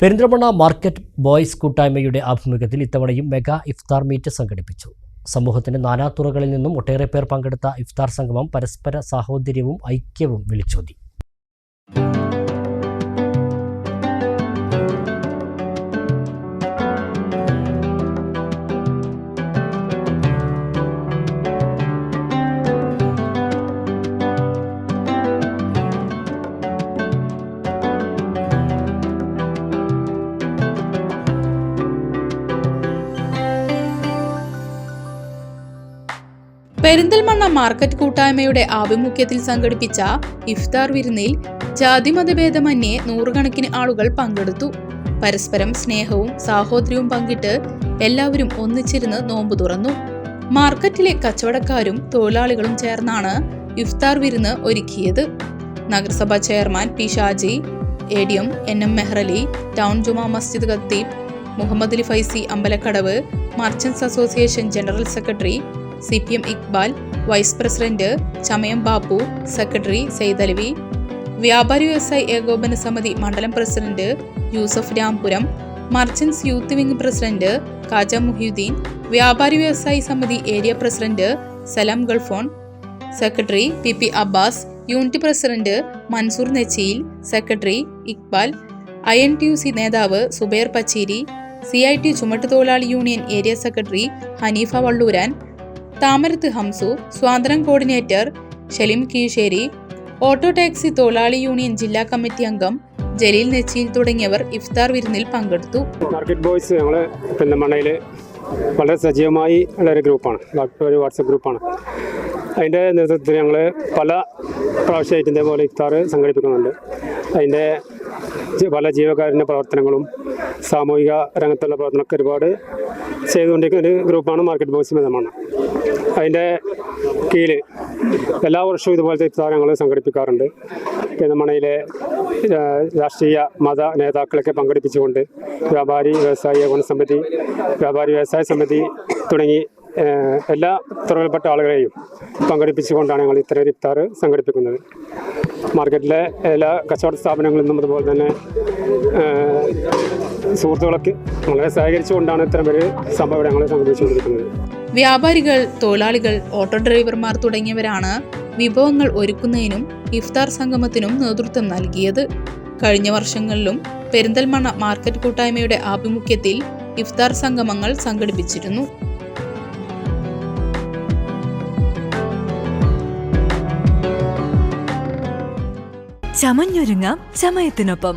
Perinthalmanna market boys കൂട്ടായ്മയുടെ ആഭിമുഖ്യത്തിൽ ഇത്തവണയും മെഗാ ഇഫ്താർ മീറ്റ് സംഘടിപ്പിച്ചു. സമൂഹത്തിന്റെ നാനാതുറകളിൽ നിന്നും ഒട്ടേറെ പേർ പങ്കെടുത്ത ഇഫ്താർ സംഗമം പരസ്പര സാഹോദര്യവും ഐക്യവും വിളിച്ചോതി. പെരിന്തൽമണ്ണ മാർക്കറ്റ് കൂട്ടായ്മയുടെ ആഭിമുഖ്യത്തിൽ സംഘടിപ്പിച്ച ഇഫ്താർ വിരുന്നിൽ ജാതിമതഭേദമന്യേ നൂറുകണക്കിന് ആളുകൾ പങ്കെടുത്തു. പരസ്പരം സ്നേഹവും സാഹോദര്യവും പങ്കിട്ട് എല്ലാവരും ഒന്നിച്ചിരുന്ന് നോമ്പ് തുറന്നു. മാർക്കറ്റിലെ കച്ചവടക്കാരും തൊഴിലാളികളും ചേർന്നാണ് ഇഫ്താർ വിരുന്ന് ഒരുക്കിയത്. നഗരസഭാ chairman P Shaji A D M N M Mehrali town ജുമാ മസ്ജിദ് ഖത്തീബ് Muhammad Ali Faizy Ambalakkadavu merchants association general secretary C P M Iqbal vice president Chamayam Bappu secretary Saithalavi വ്യാപാരി വ്യവസായി ഏകോപന സമിതി മണ്ഡലം president Yusuf Rampuram merchants youth wing president Kaja Muhiyuddin വ്യാപാരി വ്യവസായി സമിതി area president Salam Gulfone secretary P P Abbas unit president Mansoor Nechiyil secretary Iqbal I N T U C നേതാവ് Zubair Pacheri C I T ചുമട്ടുതൊഴിലാളി union area secretary Hanifa Valluran Thamarath Hamsu സ്വാതന്ത്ര്യം coordinator Shalim Keezhsheri auto taxi തൊഴിലാളി union ജില്ലാ committee അംഗം ജലീൽ നെച്ചിയിൽ തുടങ്ങിയവർ ഇഫ്താർ വിരുന്നിൽ പങ്കെടുത്തു. Market boys ഞങ്ങൾ പെരുന്തമണ്ണയിൽ വളരെ സജീവമായി ഉള്ള ഒരു ഗ്രൂപ്പാണ് ഒരു വാട്സപ്പ് ഗ്രൂപ്പാണ്. അതിന്റെ നേതൃത്വത്തിൽ ഞങ്ങൾ പല പ്രാവശ്യമായിട്ട് ഇതേപോലെ ഇഫ്താർ സംഘടിപ്പിക്കുന്നുണ്ട്. അതിന്റെ പല ജീവകാരുണ്യ പ്രവർത്തനങ്ങളും സാമൂഹിക രംഗത്തുള്ള പ്രവർത്തനമൊക്കെ ഒരുപാട് ചെയ്തുകൊണ്ടിരിക്കുന്ന ഒരു ഗ്രൂപ്പാണ് മാർക്കറ്റ് ബോയ്സ് പെരുന്തമണ്ണ അതിന്റെ കീഴിൽ എല്ലാ വർഷവും ഇതുപോലത്തെ ഇഫ്താർ ഞങ്ങൾ സംഘടിപ്പിക്കാറുണ്ട് പെരുമണയിലെ രാഷ്ട്രീയ മത നേതാക്കളൊക്കെ പങ്കെടുപ്പിച്ചുകൊണ്ട് വ്യാപാരി വ്യവസായി ഗുണസമിതി സമിതി വ്യാപാരി വ്യവസായ സമിതി തുടങ്ങി എല്ലാ തുറയിൽപ്പെട്ട ആളുകളെയും പങ്കെടുപ്പിച്ചുകൊണ്ടാണ് ഞങ്ങൾ ഇത്തരം ഇഫ്താർ സംഘടിപ്പിക്കുന്നത്. മാർക്കറ്റിലെ എല്ലാ കച്ചവട സ്ഥാപനങ്ങളിൽ നിന്നും അതുപോലെ തന്നെ സുഹൃത്തുക്കളൊക്കെ വളരെ സഹകരിച്ചുകൊണ്ടാണ് ഇത്തരം ഒരു സംഭവം ഞങ്ങളെ സംഘടിപ്പിച്ചുകൊണ്ടിരിക്കുന്നത് വ്യാപാരികൾ തൊഴിലാളികൾ ഓട്ടോ ഡ്രൈവർമാർ തുടങ്ങിയവരാണ് വിഭവങ്ങൾ ഒരുക്കുന്നതിനും ഇഫ്താർ സംഗമത്തിനും നേതൃത്വം നൽകിയത്. കഴിഞ്ഞ വർഷങ്ങളിലും പെരിന്തൽമണ്ണ മാർക്കറ്റ് കൂട്ടായ്മയുടെ ആഭിമുഖ്യത്തിൽ ഇഫ്താർ സംഗമങ്ങൾ സംഘടിപ്പിച്ചിരുന്നു. ചമഞ്ഞൊരുങ്ങാം ചമയത്തിനൊപ്പം.